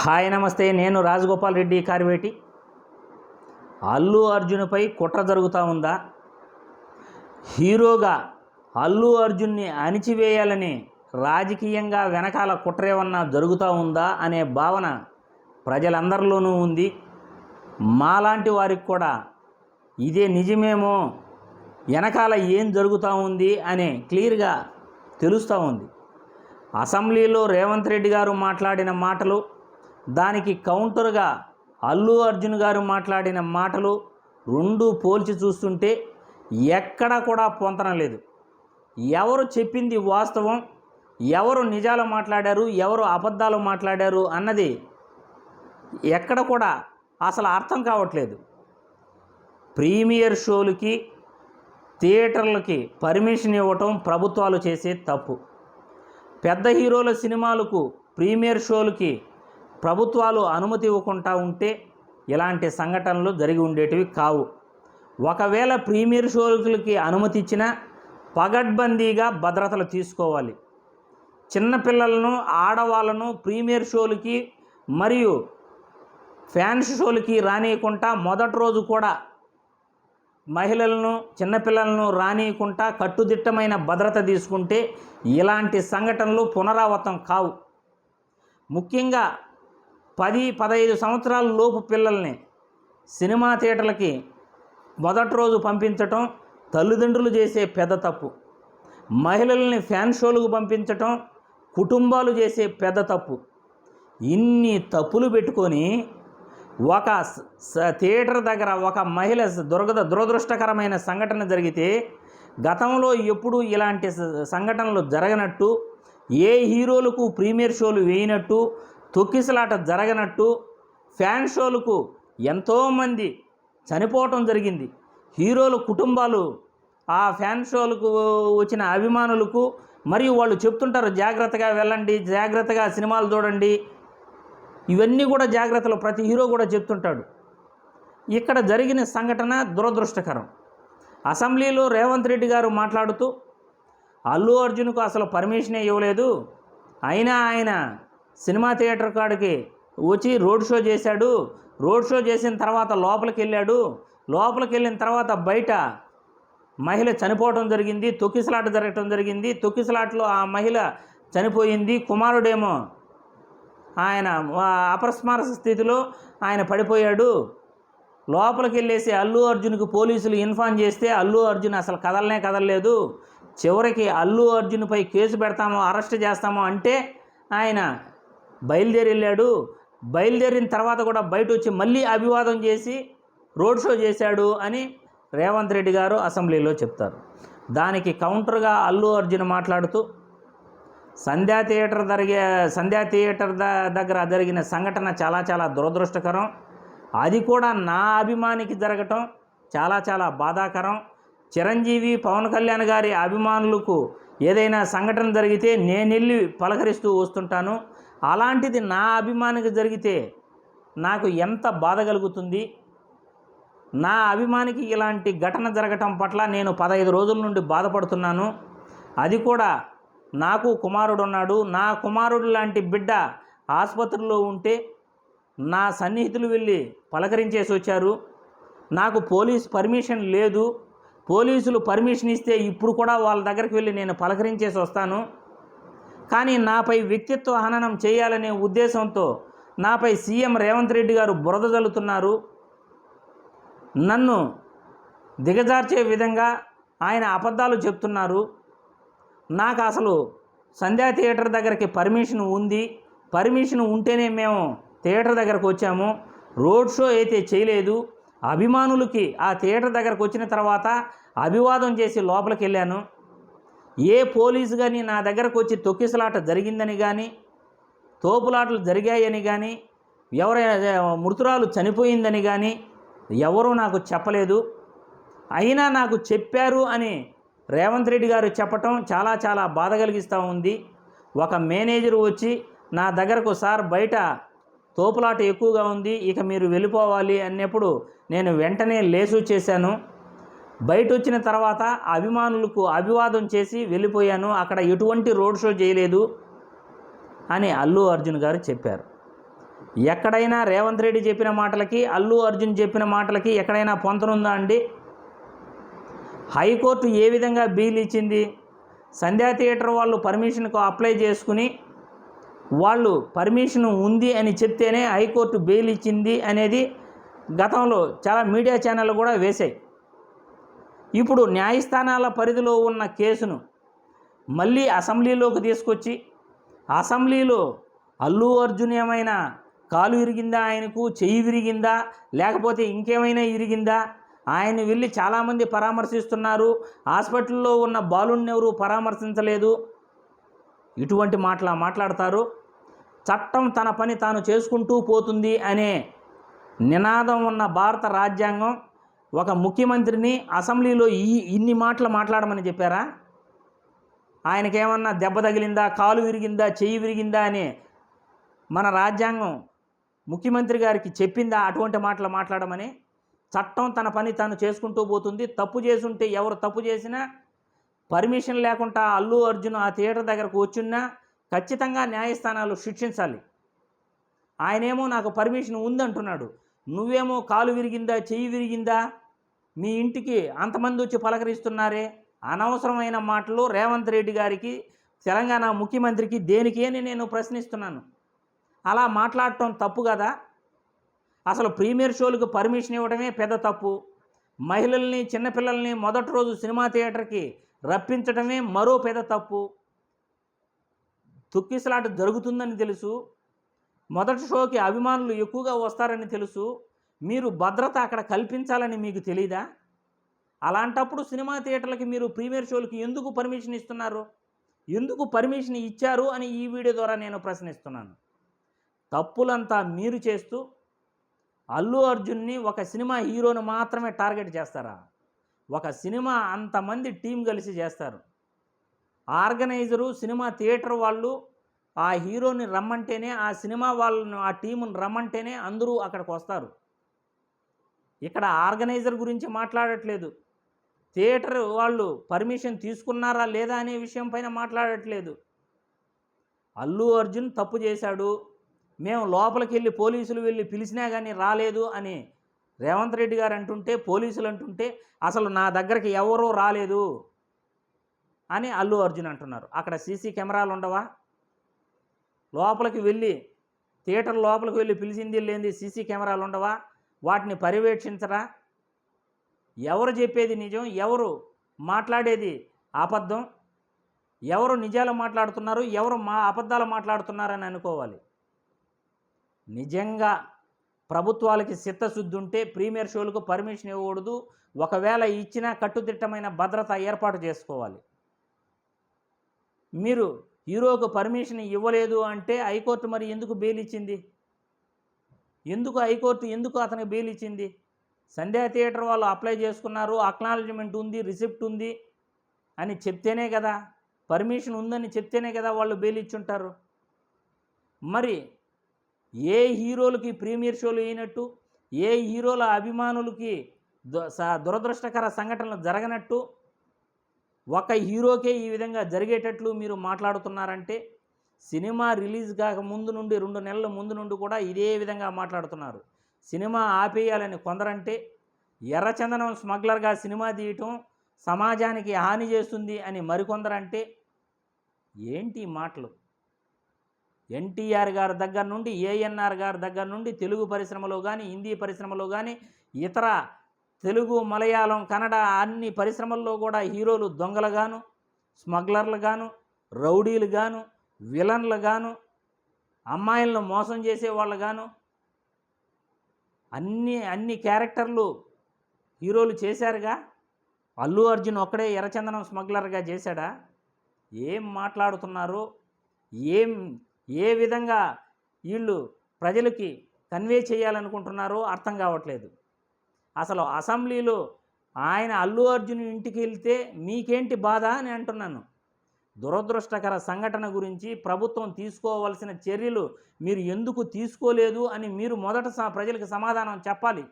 Hi నమస్తే నేను రాజగోపాల్ రెడ్డి కార్వేటి. అల్లు అర్జున్పై కుట్ర జరుగుతూ ఉందా? హీరోగా అల్లు అర్జున్ని అణిచివేయాలని రాజకీయంగా వెనకాల కుట్ర ఏమన్నా జరుగుతూ ఉందా అనే భావన ప్రజలందరిలోనూ ఉంది. మాలాంటి వారికి కూడా ఇదే నిజమేమో వెనకాల ఏం జరుగుతూ ఉంది అనే క్లియర్గా తెలుస్తూ ఉంది. అసెంబ్లీలో రేవంత్ రెడ్డి గారు మాట్లాడిన మాటలు దానికి కౌంటర్గా అల్లు అర్జున్ గారు మాట్లాడిన మాటలు రెండు పోల్చి చూస్తుంటే ఎక్కడ కూడా పొంతన లేదు. ఎవరు చెప్పింది వాస్తవం? ఎవరు నిజాలు మాట్లాడారు? ఎవరు అబద్ధాలు మాట్లాడారు? అన్నది ఎక్కడ కూడా అసలు అర్థం కావట్లేదు. ప్రీమియర్ షోలకి థియేటర్లకి పర్మిషన్ ఇవ్వటం ప్రభుత్వాలు చేసే తప్పు. పెద్ద హీరోల సినిమాలకు ప్రీమియర్ షోలకి ప్రభుత్వాలు అనుమతి ఇవ్వకుండా ఉంటే ఇలాంటి సంఘటనలు జరిగి ఉండేటివి కావు. ఒకవేళ ప్రీమియర్ షోలకి అనుమతి ఇచ్చినా పగడ్బందీగా భద్రతలు తీసుకోవాలి. చిన్నపిల్లలను ఆడవాళ్ళను ప్రీమియర్ షోలకి మరియు ఫ్యాన్స్ షోలకి రానియకుండా మొదటి రోజు కూడా మహిళలను చిన్నపిల్లలను రానియకుండా కట్టుదిట్టమైన భద్రత తీసుకుంటే ఇలాంటి సంఘటనలు పునరావృతం కావు. ముఖ్యంగా పది పదహైదు సంవత్సరాల లోపు పిల్లల్ని సినిమా థియేటర్లకి మొదటి రోజు పంపించటం తల్లిదండ్రులు చేసే పెద్ద తప్పు. మహిళల్ని ఫ్యాన్ షోలకు పంపించటం కుటుంబాలు చేసే పెద్ద తప్పు. ఇన్ని తప్పులు పెట్టుకొని ఒక స- థియేటర్ దగ్గర ఒక మహిళ స- దురద దురదృష్టకరమైన సంఘటన జరిగితే గతంలో ఎప్పుడూ ఇలాంటి సంఘటనలు జరగనట్టు ఏ హీరోలకు ప్రీమియర్ షోలు వేయనట్టు తొక్కిసలాట జరగనట్టు ఫ్యాన్ షోలకు ఎంతోమంది చనిపోవటం జరిగింది. హీరోల కుటుంబాలు ఆ ఫ్యాన్ షోలకు వచ్చిన అభిమానులకు మరియు వాళ్ళు చెప్తుంటారు జాగ్రత్తగా వెళ్ళండి జాగ్రత్తగా సినిమాలు చూడండి. ఇవన్నీ కూడా జాగ్రత్తలు ప్రతి హీరో కూడా చెప్తుంటాడు. ఇక్కడ జరిగిన సంఘటన దురదృష్టకరం. అసెంబ్లీలో రేవంత్ రెడ్డి గారు మాట్లాడుతూ అల్లు అర్జున్కు అసలు పర్మిషనే ఇవ్వలేదు. అయినా ఆయన సినిమా థియేటర్ కాడికి వచ్చి రోడ్ షో చేశాడు. రోడ్ షో చేసిన తర్వాత లోపలికి వెళ్ళాడు. లోపలికి వెళ్ళిన తర్వాత బయట మహిళ చనిపోవడం జరిగింది. తొక్కిసలాట జరగటం జరిగింది. తొక్కిసలాటలో ఆ మహిళ చనిపోయింది. కుమారుడేమో ఆయన అపస్మారక స్థితిలో ఆయన పడిపోయాడు. లోపలికి వెళ్ళేసి అల్లు అర్జున్కి పోలీసులు ఇన్ఫార్మ్ చేస్తే అల్లు అర్జున్ అసలు కదలనే కదలలేదు. చివరికి అల్లు అర్జున్పై కేసు పెడతామో అరెస్ట్ చేస్తామో అంటే ఆయన బయలుదేరి వెళ్ళాడు బయలుదేరిన తర్వాత కూడా బయట వచ్చి మళ్ళీ అభివాదం చేసి రోడ్ షో చేశాడు అని రేవంత్ రెడ్డి గారు అసెంబ్లీలో చెప్తారు. దానికి కౌంటర్గా అల్లు అర్జున్ మాట్లాడుతూ సంధ్యా థియేటర్ జరిగే సంధ్యా థియేటర్ ద దగ్గర జరిగిన సంఘటన చాలా చాలా దురదృష్టకరం. అది కూడా నా అభిమానికి జరగటం చాలా చాలా బాధాకరం. చిరంజీవి పవన్ కళ్యాణ్ గారి అభిమానులకు ఏదైనా సంఘటన జరిగితే నేను వెళ్ళి పలకరిస్తూ వస్తుంటాను. అలాంటిది నా అభిమానికి జరిగితే నాకు ఎంత బాధ కలుగుతుంది? నా అభిమానికి ఇలాంటి ఘటన జరగటం పట్ల నేను పదహైదు రోజుల నుండి బాధపడుతున్నాను. అది కూడా నాకు కుమారుడు ఉన్నాడు. నా కుమారుడు లాంటి బిడ్డ ఆసుపత్రిలో ఉంటే నా సన్నిహితులు వెళ్ళి పలకరించేసి వచ్చారు. నాకు పోలీస్ పర్మిషన్ లేదు. పోలీసులు పర్మిషన్ ఇస్తే ఇప్పుడు కూడా వాళ్ళ దగ్గరికి వెళ్ళి నేను పలకరించేసి వస్తాను. కానీ నాపై వ్యక్తిత్వ హననం చేయాలనే ఉద్దేశంతో నాపై సీఎం రేవంత్ రెడ్డి గారు బురద జల్లుతున్నారు. నన్ను దిగజార్చే విధంగా ఆయన అబద్ధాలు చెప్తున్నారు. నాకు అసలు సంధ్యా థియేటర్ దగ్గరికి పర్మిషన్ ఉంది. పర్మిషన్ ఉంటేనే మేము థియేటర్ దగ్గరకు వచ్చాము. రోడ్ షో అయితే చేయలేదు. అభిమానులకి ఆ థియేటర్ దగ్గరకు వచ్చిన తర్వాత అభివాదం చేసి లోపలికి వెళ్ళాను. ఏ పోలీసు కానీ నా దగ్గరకు వచ్చి తొక్కిసలాట జరిగిందని కానీ తోపులాటలు జరిగాయని కానీ ఎవర మృతురాలు చనిపోయిందని కానీ ఎవరూ నాకు చెప్పలేదు. అయినా నాకు చెప్పారు అని రేవంత్ రెడ్డి గారు చెప్పటం చాలా చాలా బాధ కలిగిస్తూ ఉంది. ఒక మేనేజర్ వచ్చి నా దగ్గరకు సార్ బయట తోపులాట ఎక్కువగా ఉంది ఇక మీరు వెళ్ళిపోవాలి అన్నప్పుడు నేను వెంటనే లేసు చేశాను బయట వచ్చిన తర్వాత అభిమానులకు అభివాదం చేసి వెళ్ళిపోయాను. అక్కడ ఎటువంటి రోడ్ షో చేయలేదు అని అల్లు అర్జున్ గారు చెప్పారు. ఎక్కడైనా రేవంత్ రెడ్డి చెప్పిన మాటలకి అల్లు అర్జున్ చెప్పిన మాటలకి ఎక్కడైనా పొంతనుందా అండి? హైకోర్టు ఏ విధంగా బీల్ ఇచ్చింది? సంధ్యా థియేటర్ వాళ్ళు పర్మిషన్కు అప్లై చేసుకుని వాళ్ళు పర్మిషన్ ఉంది అని చెప్తేనే హైకోర్టు బెయిల్ ఇచ్చింది అనేది గతంలో చాలా మీడియా ఛానళ్ళు కూడా వేశాయి. ఇప్పుడు న్యాయస్థానాల పరిధిలో ఉన్న కేసును మళ్ళీ అసెంబ్లీలోకి తీసుకొచ్చి అసెంబ్లీలో అల్లు అర్జున్ ఏమైనా కాలు ఇరిగిందా ఆయనకు చెయ్యి విరిగిందా లేకపోతే ఇంకేమైనా ఇరిగిందా ఆయన వెళ్ళి చాలామంది పరామర్శిస్తున్నారు. హాస్పిటల్లో ఉన్న బాలుని ఎవరు పరామర్శించలేదు. ఇటువంటి మాటల మాట్లాడతారు. చట్టం తన పని తాను చేసుకుంటూ పోతుంది అనే నినాదం ఉన్న భారత రాజ్యాంగం ఒక ముఖ్యమంత్రిని అసెంబ్లీలో ఈ ఇన్ని మాటలు మాట్లాడమని చెప్పారా? ఆయనకేమన్నా దెబ్బ తగిలిందా కాలు విరిగిందా చెయ్యి విరిగిందా అని మన రాజ్యాంగం ముఖ్యమంత్రి గారికి చెప్పిందా అటువంటి మాటలు మాట్లాడమని? చట్టం తన పని తాను చేసుకుంటూ పోతుంది. తప్పు చేసుంటే ఎవరు తప్పు చేసినా పర్మిషన్ లేకుండా అల్లు అర్జున్ ఆ థియేటర్ దగ్గరకు వచ్చిన్నా ఖచ్చితంగా న్యాయస్థానాలు శిక్షించాలి. ఆయనేమో నాకు పర్మిషన్ ఉందంటున్నాడు. నువ్వేమో కాలు విరిగిందా చెయ్యి విరిగిందా? మీ ఇంటికి అంతమంది వచ్చి పలకరిస్తున్నారే? అనవసరమైన మాటలు రేవంత్ రెడ్డి గారికి తెలంగాణ ముఖ్యమంత్రికి దేనికి అని నేను ప్రశ్నిస్తున్నాను. అలా మాట్లాడటం తప్పు కదా? అసలు ప్రీమియర్ షోలకు పర్మిషన్ ఇవ్వడమే పెద్ద తప్పు. మహిళల్ని చిన్నపిల్లల్ని మొదటి రోజు సినిమా థియేటర్కి రప్పించడమే మరో పెద్ద తప్పు. తొక్కిసలాట జరుగుతుందని తెలుసు. మొదటి షోకి అభిమానులు ఎక్కువగా వస్తారని తెలుసు. మీరు భద్రత అక్కడ కల్పించాలని మీకు తెలీదా? అలాంటప్పుడు సినిమా థియేటర్లకి మీరు ప్రీమియర్ షోలకి ఎందుకు పర్మిషన్ ఇస్తున్నారు? ఎందుకు పర్మిషన్ ఇచ్చారు అని ఈ వీడియో ద్వారా నేను ప్రశ్నిస్తున్నాను. తప్పులంతా మీరు చేస్తూ అల్లు అర్జున్ని ఒక సినిమా హీరోని మాత్రమే టార్గెట్ చేస్తారా? ఒక సినిమా అంతమంది టీం కలిసి చేస్తారు. ఆర్గనైజరు సినిమా థియేటర్ వాళ్ళు ఆ హీరోని రమ్మంటేనే ఆ సినిమా వాళ్ళను ఆ టీముని రమ్మంటేనే అందరూ అక్కడికి వస్తారు. ఇక్కడ ఆర్గనైజర్ గురించి మాట్లాడట్లేదు. థియేటర్ వాళ్ళు పర్మిషన్ తీసుకున్నారా లేదా అనే విషయం పైన మాట్లాడట్లేదు. అల్లు అర్జున్ తప్పు చేశాడు. మేము లోపలికి వెళ్ళి పోలీసులు వెళ్ళి పిలిచినా కానీ రాలేదు అని రేవంత్ రెడ్డి గారు అంటుంటే పోలీసులు అంటుంటే అసలు నా దగ్గరికి ఎవరూ రాలేదు అని అల్లు అర్జున్ అంటున్నారు. అక్కడ సీసీ కెమెరాలు ఉండవా? లోపలికి వెళ్ళి థియేటర్ లోపలికి వెళ్ళి పిలిచింది లేనిది సీసీ కెమెరాలు ఉండవా? వాటిని పర్యవేక్షించరా? ఎవరు చెప్పేది నిజం? ఎవరు మాట్లాడేది అబద్ధం? ఎవరు నిజాలు మాట్లాడుతున్నారు? ఎవరు మా అబద్ధాలు మాట్లాడుతున్నారని అనుకోవాలి. నిజంగా ప్రభుత్వాలకి చిత్తశుద్ధి ఉంటే ప్రీమియర్ షోలకు పర్మిషన్ ఇవ్వకూడదు. ఒకవేళ ఇచ్చినా కట్టుదిట్టమైన భద్రత ఏర్పాటు చేసుకోవాలి. మీరు హీరోకు పర్మిషన్ ఇవ్వలేదు అంటే హైకోర్టు మరి ఎందుకు బెయిల్ ఇచ్చింది? ఎందుకు హైకోర్టు ఎందుకు అతనికి బెయిల్ ఇచ్చింది? సంధ్యా థియేటర్ వాళ్ళు అప్లై చేసుకున్నారు అక్నాలజ్మెంట్ ఉంది రిసిప్ట్ ఉంది అని చెప్తేనే కదా పర్మిషన్ ఉందని చెప్తేనే కదా వాళ్ళు బెయిల్ ఇచ్చుంటారు. మరి ఏ హీరోలకి ప్రీమియర్ షోలు అయినట్టు ఏ హీరోల అభిమానులకి దు- స- దురదృష్టకర సంఘటనలు జరగనట్టు ఒక హీరోకే ఈ విధంగా జరిగేటట్లు మీరు మాట్లాడుతున్నారంటే సినిమా రిలీజ్ కాక ముందు నుండి రెండు నెలల ముందు నుండి కూడా ఇదే విధంగా మాట్లాడుతున్నారు. సినిమా ఆపేయాలని కొందరంటే ఎర్రచందనం స్మగ్లర్గా సినిమా తీయటం సమాజానికి హాని చేస్తుంది అని మరికొందరంటే ఏంటి మాటలు? ఎన్టీఆర్ గారి దగ్గర నుండి ఏఎన్ఆర్ గారి దగ్గర నుండి తెలుగు పరిశ్రమలో కానీ హిందీ పరిశ్రమలో కానీ ఇతర తెలుగు మలయాళం కన్నడ అన్ని పరిశ్రమల్లో కూడా హీరోలు దొంగలుగాను స్మగ్లర్లుగాను రౌడీలుగాను విలన్లుగాను అమ్మాయిలను మోసం చేసేవాళ్ళుగాను అన్ని అన్ని క్యారెక్టర్లు హీరోలు చేశారుగా. అల్లు అర్జున్ ఒక్కడే ఎర్రచందనం స్మగ్లర్గా చేశాడా? ఏం మాట్లాడుతున్నారు? ఏం ఏ విధంగా వీళ్ళు ప్రజలకి కన్వే చేయాలనుకుంటున్నారో అర్థం కావట్లేదు. అసలు అసెంబ్లీలో ఆయన అల్లు అర్జున్ ఇంటికి వెళ్తే మీకేంటి బాధ అని అంటున్నాను. దురదృష్టకర సంఘటన గురించి ప్రభుత్వం తీసుకోవాల్సిన చర్యలు మీరు ఎందుకు తీసుకోలేదు అని మీరు మొదట స- ప్రజలకు సమాధానం చెప్పాలి.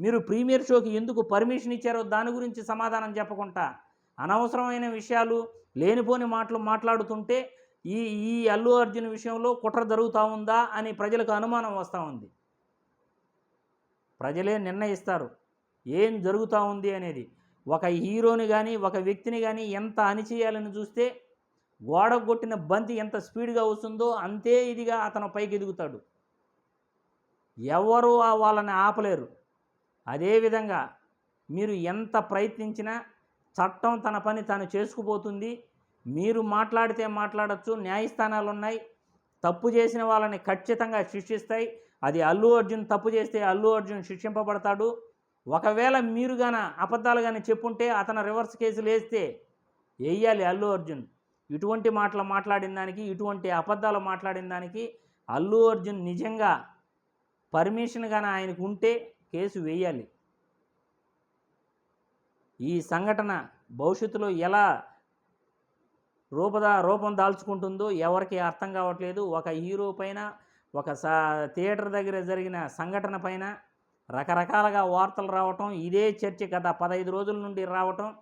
మీరు ప్రీమియర్ షోకి ఎందుకు పర్మిషన్ ఇచ్చారో దాని గురించి సమాధానం చెప్పకుండా అనవసరమైన విషయాలు లేనిపోని మాటలు మాట్లాడుతుంటే ఈ ఈ అల్లు అర్జున్ విషయంలో కుట్ర జరుగుతూ ఉందా అని ప్రజలకు అనుమానం వస్తూ ఉంది. ప్రజలే నిర్ణయిస్తారు. ఏం జరుగుతూ ఉంది అనేది. ఒక హీరోని కానీ ఒక వ్యక్తిని కానీ ఎంత అణిచేయాలని చూస్తే గోడ కొట్టిన బంతి ఎంత స్పీడ్గా వస్తుందో అంతే ఇదిగా అతను పైకి ఎదుగుతాడు. ఎవరు ఆ వాళ్ళని ఆపలేరు. అదేవిధంగా మీరు ఎంత ప్రయత్నించినా చట్టం తన పని తాను చేసుకుపోతుంది. మీరు మాట్లాడితే మాట్లాడచ్చు న్యాయస్థానాలు ఉన్నాయి తప్పు చేసిన వాళ్ళని ఖచ్చితంగా శిక్షిస్తాయి. అది అల్లు అర్జున్ తప్పు చేస్తే అల్లు అర్జున్ శిక్షింపబడతాడు. ఒకవేళ మీరు గాన అబద్ధాలు కానీ చెప్పుంటే అతను రివర్స్ కేసులు వేస్తే వేయాలి అల్లు అర్జున్. ఇటువంటి మాటలు మాట్లాడిన దానికి ఇటువంటి అబద్ధాలు మాట్లాడిన దానికి అల్లు అర్జున్ నిజంగా పర్మిషన్ కానీ ఆయనకు ఉంటే కేసు వేయాలి. ఈ సంఘటన భవిష్యత్తులో ఎలా రూపదా రూపం దాల్చుకుంటుందో ఎవరికి అర్థం కావట్లేదు. ఒక హీరో పైన ఒక సా థియేటర్ దగ్గర జరిగిన సంఘటన పైన రకరకాలుగా వార్తలు రావటం ఇదే చర్చ గత పదహైదు రోజుల నుండి రావటం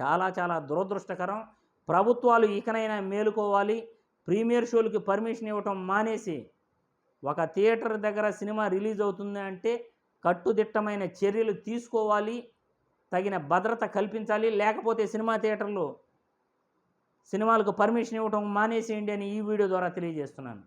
చాలా చాలా దురదృష్టకరం. ప్రభుత్వాలు ఇకనైనా మేలుకోవాలి. ప్రీమియర్ షోలకి పర్మిషన్ ఇవ్వటం మానేసి ఒక థియేటర్ దగ్గర సినిమా రిలీజ్ అవుతుంది అంటే కట్టుదిట్టమైన చర్యలు తీసుకోవాలి. తగిన భద్రత కల్పించాలి. లేకపోతే సినిమా థియేటర్లు సినిమాలకు పర్మిషన్ ఇవ్వటం మానేసేయండి అని ఈ వీడియో ద్వారా తెలియజేస్తున్నాను.